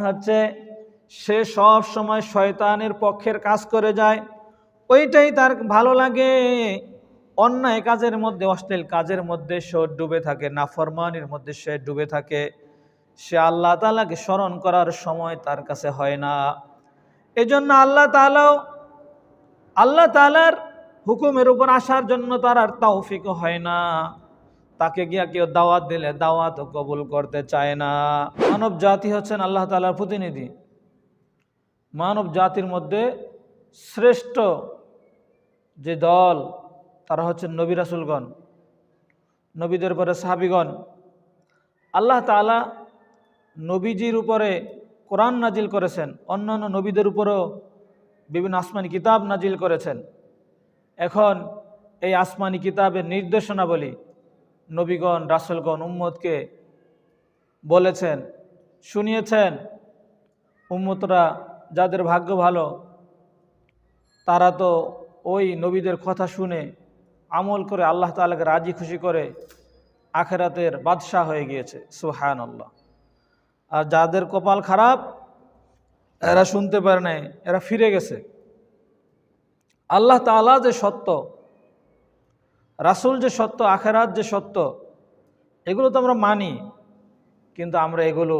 হচ্ছে সে সব সময় শয়তানের পক্ষের কাজ করে যায়। ওইটাই তার ভালো লাগে। অন্যায় কাজের মধ্যে, অশ্লীল কাজের মধ্যে সে ডুবে থাকে না নাফরমানির মধ্যে সে ডুবে থাকে। সে আল্লাহ তালাকে স্মরণ করার সময় তার কাছে হয় না। এজন্য আল্লাহ তালাও আল্লাহ তালার হুকুমের উপর আসার জন্য তার আর তৌফিক হয় না। তাকে গিয়া কেউ দাওয়াত দিলে দাওয়াত কবুল করতে চায় না। মানব জাতি হচ্ছেন আল্লাহ তালার প্রতিনিধি। মানব জাতির মধ্যে শ্রেষ্ঠ যে দল, তারা হচ্ছেন নবী রাসুলগণ, নবীদের পরে সাহাবিগণ। আল্লাহ তালা নবীজির উপরে কোরআন নাজিল করেছেন, অন্যান্য নবীদের উপরেও বিভিন্ন আসমানি কিতাব নাজিল করেছেন। এখন এই আসমানি কিতাবের নির্দেশনাবলী নবীগণ, রাসুলগণ, উম্মতকে বলেছেন, শুনিয়েছেন, উম্মতরা যাদের ভাগ্য ভালো, তারা তো ওই নবীদের কথা শুনে আমল করে আল্লাহ তালাকে রাজি খুশি করে আখেরাতের বাদশাহ হয়ে গিয়েছে। সুহায়ন আল্লাহ আর যাদের কপাল খারাপ, এরা শুনতে পারে নাই, এরা ফিরে গেছে। আল্লাহ তালা যে সত্য রাসুল যে সত্য, আখেরাত যে সত্য, এগুলো তো আমরা মানি, কিন্তু আমরা এগুলো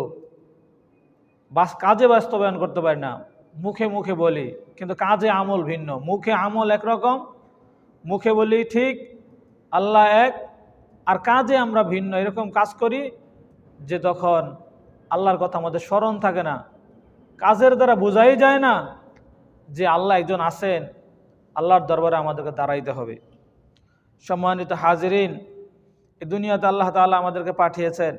বাস, কাজে বাস্তবায়ন করতে পারি না। মুখে মুখে বলি, কিন্তু কাজে আমল ভিন্ন। মুখে আমল একরকম, মুখে বলি ঠিক, আল্লাহ এক, আর কাজে আমরা ভিন্ন। এরকম কাজ করি যে তখন আল্লাহর কথা আমাদের স্মরণ থাকে না। কাজের দ্বারা বোঝাই যায় না যে আল্লাহ একজন আছেন, আল্লাহর দরবারে আমাদেরকে দাঁড়াইতে হবে। সম্মানিত হাজিরিন, এই দুনিয়াতে আল্লাহ তাআলা আমাদেরকে পাঠিয়েছেন।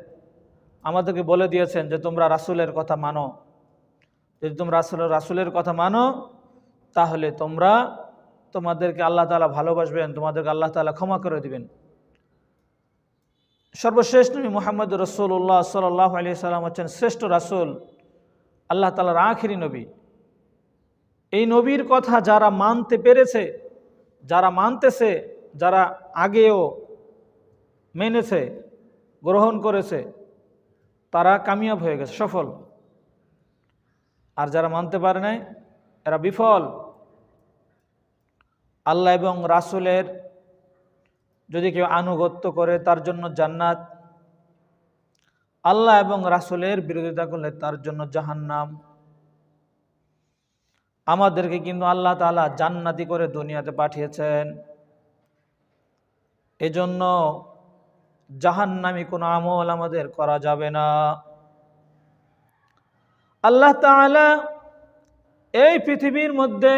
আমাদেরকে বলে দিয়েছেন যে তোমরা রাসুলের কথা মানো। যদি তোমরা রাসুলের রাসুলের কথা মানো, তাহলে তোমরা তোমাদেরকে আল্লাহ তালা ভালোবাসবেন, তোমাদেরকে আল্লাহ তালা ক্ষমা করে দিবেন। সর্বশ্রেষ্ঠ নবী মোহাম্মদ রসুল রসুল্লাহ সাল্লাহ আলি সাল্লাম হচ্ছেন শ্রেষ্ঠ রাসুল, আল্লাহ তালার আখিরি নবী। এই নবীর কথা যারা মানতে পেরেছে, যারা মানতেছে যারা আগেও মেনেছে, গ্রহণ করেছে, তারা কামিয়াব হয়ে গেছে, সফল। আর যারা মানতে পারে নাই, এরা বিফল। আল্লাহ এবং রাসুলের যদি কেউ আনুগত্য করে, তার জন্য জান্নাত। আল্লাহ এবং রাসুলের বিরোধিতা করলে তার জন্য জাহান্নাম। আমাদেরকে কিন্তু আল্লাহ তালা জান্নাতি করে দুনিয়াতে পাঠিয়েছেন। এজন্য জাহান্নামি কোনো আমল আমাদের করা যাবে না। আল্লাহ তাআলা এই পৃথিবীর মধ্যে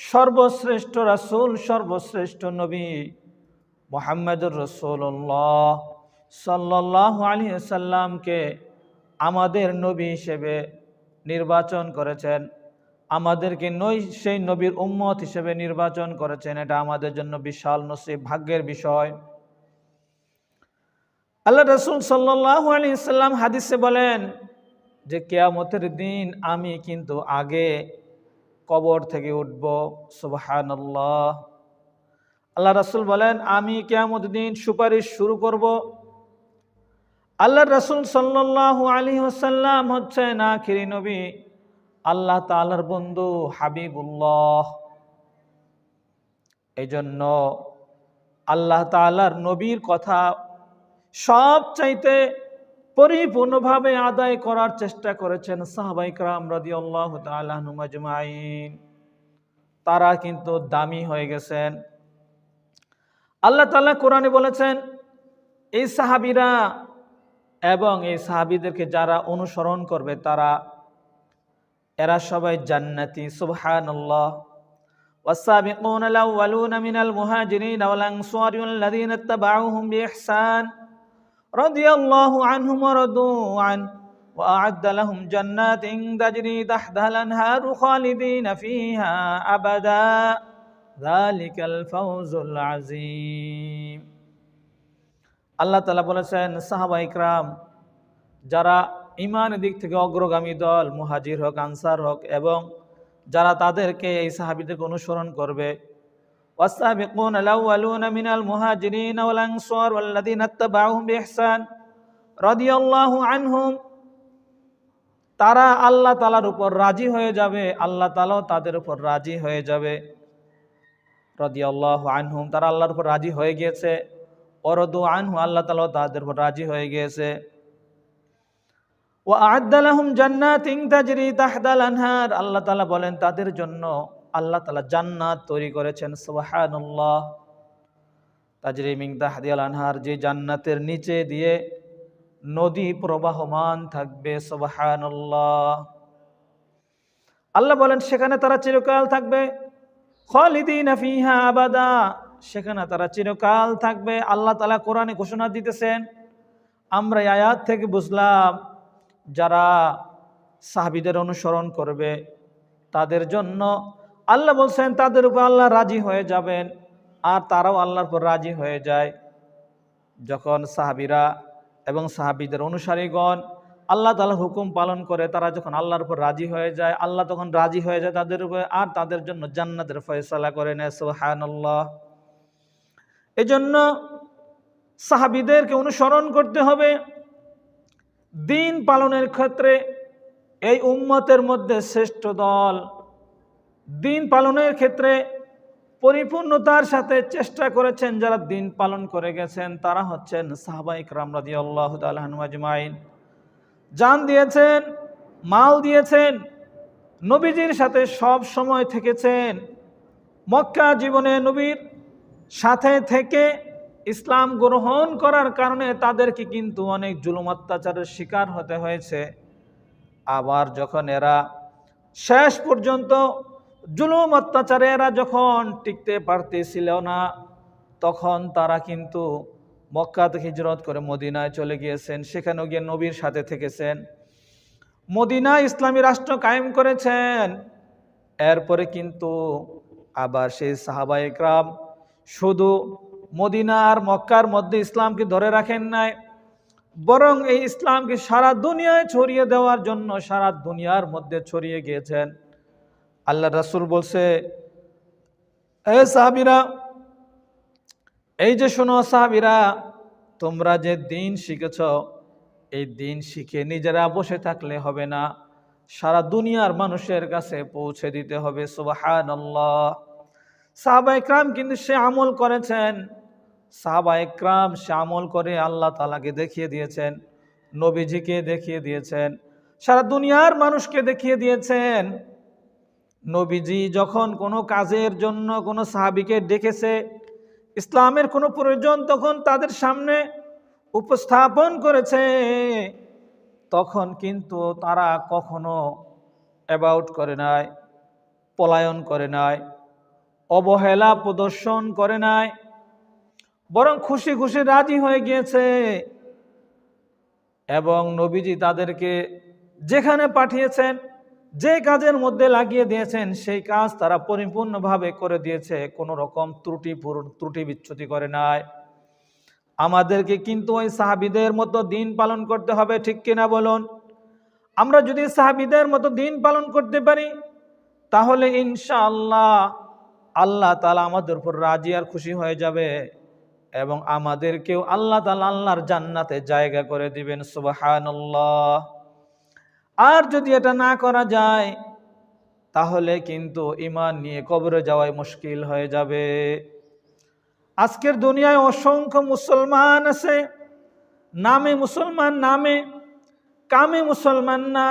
সর্বশ্রেষ্ঠ রাসূল, সর্বশ্রেষ্ঠ নবী মোহাম্মদুর রসুল্লাহ সাল্লাহ আলী সাল্লামকে আমাদের নবী হিসেবে নির্বাচন করেছেন। আমাদেরকে নই, সেই নবীর উম্মত হিসেবে নির্বাচন করেছেন। এটা আমাদের জন্য বিশাল নসিব, ভাগ্যের বিষয়। আল্লাহ রসুল সাল্লাহ আলী সাল্লাম হাদিসে বলেন যে, কেয়ামতের দিন আমি কিন্তু আগে কবর থেকে উঠব। সুবাহান আল্লাহ আল্লাহ রাসুল বলেন, আমি কেয়ামত দিন সুপারিশ শুরু করব। আল্লাহ রসুল সাল্লাহ আলী হাসাল্লাম হচ্ছে না খিরি নবী। আল্লাহ তালার বন্ধু হাবিবুল্লাহ। এই জন্য আল্লাহ তালার নবীর কথা সব চাইতে পরিপূর্ণভাবে আদায় করার চেষ্টা করেছেন সাহাবাইকরাম রাদি আল্লাহ তালুমাজমাইন তারা কিন্তু দামি হয়ে গেছেন। আল্লাহ তাল্লাহ কোরআনে বলেছেন, এই সাহাবিরা এবং এই সাহাবিদেরকে যারা অনুসরণ করবে, তারা এরা সবাই জান্নাতি সুবহানাল্লাহ والسابقون الأولون من المهاجرين والأنصار الذين اتبعوهم بإحسان رضي الله عنهم ورضوا عنه وأعد لهم جنات تجري تحتها الأنهار خالدين فيها أبدا ذلك الفوز العظيم আল্লাহ তালা বলেছেন সাহাবা ইকরাম যারা ইমানের দিক থেকে অগ্রগামী দল মুহাজির হোক আনসার হোক এবং যারা তাদেরকে এই সাহাবিদেরকে অনুসরণ করবে والسابقون الأولون من المهاجرين والأنصار والذين اتبعوهم بإحسان رضي الله عنهم তারা আল্লাহ তালার উপর রাজি হয়ে যাবে আল্লাহ তালাও তাদের উপর রাজি হয়ে যাবে রদি আল্লাহ আনহুম তারা আল্লাহর উপর রাজি হয়ে গিয়েছে অরদু আনহু আল্লাহ তালাও তাদের উপর রাজি হয়ে গিয়েছে ও আদালাহুম জান্নাতিন তাজরি তাহদাল আনহার। আল্লাহ তালা বলেন, তাদের জন্য আল্লাহ তালা জান্নাত তৈরি করেছেন। সুবহানাল্লাহ। তাজরি মিং তাহদিয়াল আনহার, যে জান্নাতের নিচে দিয়ে নদী প্রবাহমান থাকবে। সুবহানাল্লাহ। আল্লাহ বলেন, সেখানে তারা চিরকাল থাকবে। খালিদিন ফিহা আবাদা। সেখানে তারা চিরকাল থাকবে। আল্লাহ তালা কোরআনে ঘোষণা দিতেছেন, আমরা আয়াত থেকে বুঝলাম যারা সাহাবিদের অনুসরণ করবে, তাদের জন্য আল্লাহ বলছেন, তাদের উপর আল্লাহ রাজি হয়ে যাবেন আর তারাও আল্লাহর পর রাজি হয়ে যায়। যখন সাহাবিরা এবং সাহাবিদের অনুসারীগণ আল্লাহ তালার হুকুম পালন করে, তারা যখন আল্লাহর উপর রাজি হয়ে যায়, আল্লাহ তখন রাজি হয়ে যায় তাদের উপর আর তাদের জন্য জান্নাতের ফয়সালা করে নেয়, সুবহানাল্লাহ। এজন্য সাহাবিদেরকে অনুসরণ করতে হবে। দিন পালনের ক্ষেত্রে এই উম্মতের মধ্যে শ্রেষ্ঠ দল। দিন পালনের ক্ষেত্রে পরিপূর্ণতার সাথে চেষ্টা করেছেন যারা দিন পালন করে গেছেন, তারা হচ্ছেন সাহাবাইক রামরাদি আল্লাহ আজমাইন। জান দিয়েছেন, মাল দিয়েছেন, নবীজির সাথে সব সময় থেকেছেন। মক্কা জীবনে নবীর সাথে থেকে ইসলাম গ্রহণ করার কারণে তাদেরকে কিন্তু অনেক জুলুম অত্যাচারের শিকার হতে হয়েছে। আবার যখন এরা শেষ পর্যন্ত জুলুম অত্যাচারে এরা যখন টিকতে পারতেছিল না, তখন তারা কিন্তু মক্কা থেকে হিজরত করে মদিনায় চলে গিয়েছেন। সেখানেও গিয়ে নবীর সাথে থেকেছেন। মদিনা ইসলামী রাষ্ট্র কায়েম করেছেন। এরপরে কিন্তু আবার সেই সাহাবা একরাম শুধু মদিনা আর মক্কার মধ্যে ইসলামকে ধরে রাখেন নাই। বরং এই ইসলামকে সারা দুনিয়ায় ছড়িয়ে দেওয়ার জন্য সারা দুনিয়ার মধ্যে ছড়িয়ে গিয়েছেন। আল্লাহ রাসুল বলছে, এ সাহাবিরা, এই যে শোনো সাহাবিরা, তোমরা যে দিন শিখেছ, এই দিন শিখে নিজেরা বসে থাকলে হবে না। সারা দুনিয়ার মানুষের কাছে পৌঁছে দিতে হবে সুবাহান আল্লাহ সাহাবা ইকরাম কিন্তু সে আমল করেছেন। সাহাবা ইকরাম সে আমল করে আল্লাহ তালাকে দেখিয়ে দিয়েছেন, নবীজিকে দেখিয়ে দিয়েছেন, সারা দুনিয়ার মানুষকে দেখিয়ে দিয়েছেন। নবীজি যখন কোনো কাজের জন্য কোনো সাহাবিকে ডেকেছে, ইসলামের কোনো প্রয়োজন তখন তাদের সামনে উপস্থাপন করেছে, তখন কিন্তু তারা কখনো অ্যাবাউট করে নাই, পলায়ন করে নাই। অবহেলা প্রদর্শন করে নাই, বরং খুশি খুশি রাজি হয়ে গিয়েছে এবং নবীজি তাদেরকে যেখানে পাঠিয়েছেন, যে কাজের মধ্যে লাগিয়ে দিয়েছেন, সেই কাজ তারা পরিপূর্ণভাবে করে দিয়েছে, কোনো রকম ত্রুটি ত্রুটি বিচ্যুতি করে নাই। আমাদেরকে কিন্তু ওই সাহাবিদের মতো দিন পালন করতে হবে, ঠিক কিনা বলুন? আমরা যদি সাহাবিদের মতো দিন পালন করতে পারি, তাহলে ইনশাআল্লাহ আল্লাহ তালা আমাদের উপর রাজি আর খুশি হয়ে যাবে এবং আমাদেরকেও আল্লাহ তালা আল্লাহর জান্নাতে জায়গা করে দিবেন সুবাহান আর যদি এটা না করা যায়, তাহলে কিন্তু ইমান নিয়ে কবরে যাওয়াই মুশকিল হয়ে যাবে। আজকের দুনিয়ায় অসংখ্য মুসলমান আছে, নামে মুসলমান নামে, কামে মুসলমান না।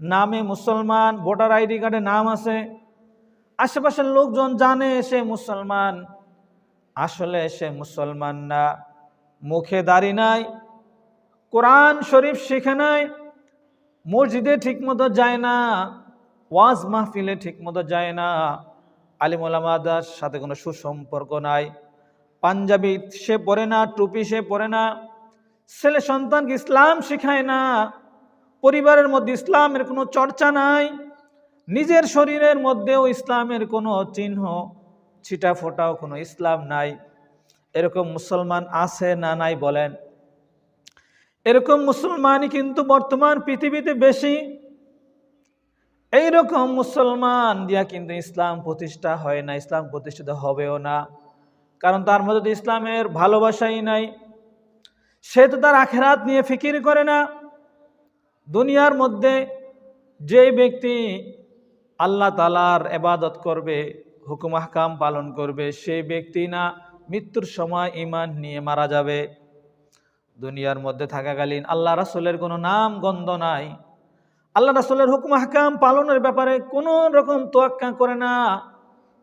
নামে মুসলমান, ভোটার আইডি কার্ডে নাম আছে আশেপাশের লোকজন জানে সে মুসলমান। আসলে সে মুসলমান না। মুখে দাড়ি নাই, কোরআন শরীফ শিখে নাই, মসজিদে ঠিকমতো যায় না, ওয়াজ মাহফিলে ঠিকমতো যায় না, আলিমুলামাদার সাথে কোনো সুসম্পর্ক নাই, পাঞ্জাবি সে পড়ে না, টুপি সে পড়ে না, ছেলে সন্তানকে ইসলাম শেখায় না, পরিবারের মধ্যে ইসলামের কোনো চর্চা নাই। নিজের শরীরের মধ্যেও ইসলামের কোনো চিহ্ন, ছিটা ফোটাও কোনো ইসলাম নাই। এরকম মুসলমান আছে না নাই বলেন। এরকম মুসলমানই কিন্তু বর্তমান পৃথিবীতে বেশি। এইরকম মুসলমান দিয়া কিন্তু ইসলাম প্রতিষ্ঠা হয় না, ইসলাম প্রতিষ্ঠিত হবেও না। কারণ তার মধ্যে ইসলামের ভালোবাসাই নাই। সে তো তার আখেরাত নিয়ে ফিকির করে না। দুনিয়ার মধ্যে যে ব্যক্তি আল্লাহ তালার এবাদত করবে, হুকুম আহকাম পালন করবে, সেই ব্যক্তি না মৃত্যুর সময় ইমান নিয়ে মারা যাবে। দুনিয়ার মধ্যে থাকাকালীন আল্লাহ রাসুলের কোনো নাম, গন্ধ নাই। আল্লাহ রাসুলের হুকুম আহকাম পালনের ব্যাপারে কোনো রকম তোয়াক্কা করে না।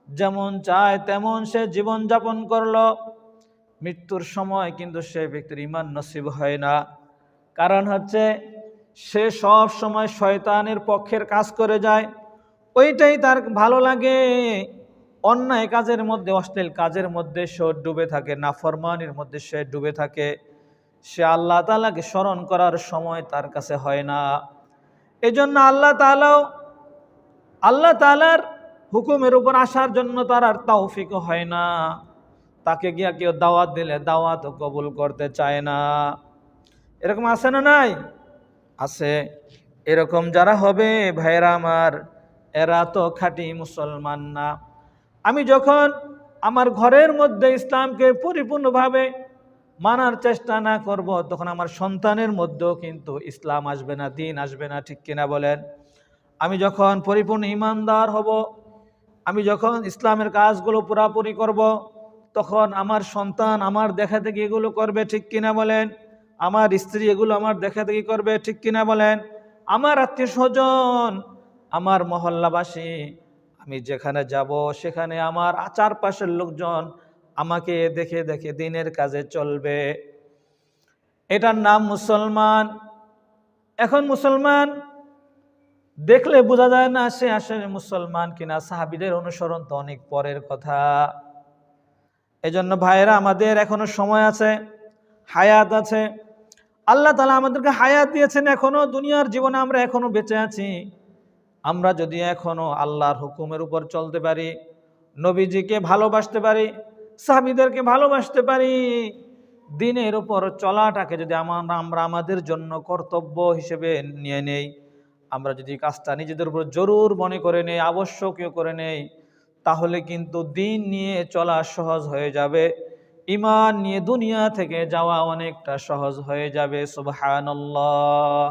যেমন চায়, তেমন সে জীবন যাপন করল। মৃত্যুর সময় কিন্তু সে ব্যক্তির ইমান নসিব হয় না। কারণ হচ্ছে, সে সব সময় শয়তানের পক্ষের কাজ করে যায়। ওইটাই তার ভালো লাগে। অন্যায় কাজের মধ্যে, অশ্লীল কাজের মধ্যে সে ডুবে থাকে, নাফরমানির মধ্যে সে ডুবে থাকে। সে আল্লাহ তালাকে স্মরণ করার সময় তার কাছে হয় না। এই জন্য আল্লাহ তালাও আল্লাহ তালার হুকুমের উপর আসার জন্য তার আর তৌফিক হয় না। তাকে গিয়া কেউ দাওয়াত দিলে দাওয়াত কবুল করতে চায় না। এরকম আছে না নাই? আছে। এরকম যারা হবে ভাইরা আমার এরা তো খাঁটি মুসলমান না। আমি যখন আমার ঘরের মধ্যে ইসলামকে পরিপূর্ণভাবে মানার চেষ্টা না করব, তখন আমার সন্তানের মধ্যেও কিন্তু ইসলাম আসবে না, দিন আসবে না, ঠিক কিনা বলেন? আমি যখন পরিপূর্ণ ইমানদার হব, আমি যখন ইসলামের কাজগুলো পুরাপুরি করব, তখন আমার সন্তান আমার দেখা দেখি এগুলো করবে, ঠিক কিনা বলেন? আমার স্ত্রী এগুলো আমার দেখা দেখি করবে, ঠিক কিনা বলেন? আমার আত্মীয় স্বজন আমার মহল্লাবাসী, আমি যেখানে যাব সেখানে আমার আচার পাশের লোকজন আমাকে দেখে দেখে দিনের কাজে চলবে। এটার নাম মুসলমান। এখন মুসলমান দেখলে বোঝা যায় না সে আসলে মুসলমান কিনা। সাহাবিদের অনুসরণ তো অনেক পরের কথা। এজন্য ভাইয়েরা, আমাদের এখনও সময় আছে, হায়াত আছে। আল্লাহ তালা আমাদেরকে হায়াত দিয়েছেন এখনও। দুনিয়ার জীবনে আমরা এখনও বেঁচে আছি। আমরা যদি এখনও আল্লাহর হুকুমের উপর চলতে পারি, নবীজিকে ভালোবাসতে পারি, সাহাবিদেরকে ভালোবাসতে পারি, দিনের উপর চলাটাকে যদি আমার, আমরা আমাদের জন্য কর্তব্য হিসেবে নিয়ে নেই, আমরা যদি কাজটা নিজেদের উপর জরুর মনে করে নেই, আবশ্যকীয় করে নেই, তাহলে কিন্তু দিন নিয়ে চলা সহজ হয়ে যাবে ইমান নিয়ে দুনিয়া থেকে যাওয়া অনেকটা সহজ হয়ে যাবে, সুবহানাল্লাহ।